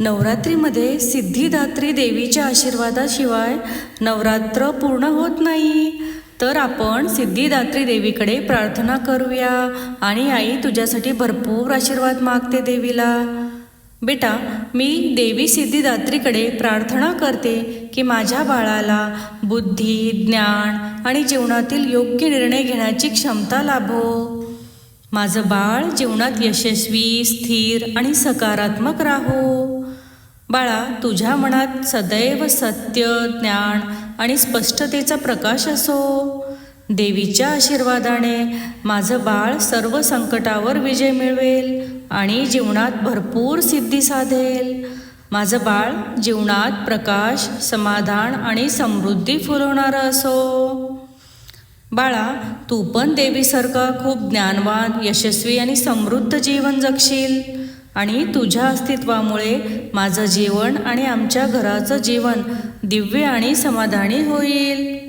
नवरात्रीमध्ये सिद्धिदात्री देवीच्या आशीर्वादाशिवाय नवरात्र पूर्ण होत नाही. तर आपण सिद्धिदात्री देवीकडे प्रार्थना करूया आणि आई तुझ्यासाठी भरपूर आशीर्वाद मागते देवीला. बेटा मी देवी सिद्धिदात्रीकडे प्रार्थना करते की माझ्या बाळाला बुद्धी ज्ञान आणि जीवनातील योग्य निर्णय घेण्याची क्षमता लाभो. माझं बाळ जीवनात यशस्वी स्थिर आणि सकारात्मक राहो. बाळा तुझ्या मनात सदैव सत्य ज्ञान आणि स्पष्टतेचा प्रकाश असो. देवीच्या आशीर्वादाने माझं बाळ सर्व संकटावर विजय मिळवेल आणि जीवनात भरपूर सिद्धी साधेल. माझं बाळ जीवनात प्रकाश समाधान आणि समृद्धी फुलवणारं असो. बाळा तू पण देवीसारखं खूप ज्ञानवान यशस्वी आणि समृद्ध जीवन जगशील. आणि तुझ्या अस्तित्वामुळे माझं जीवन आणि आमच्या घराचं जीवन दिव्य आणि समाधानी होईल.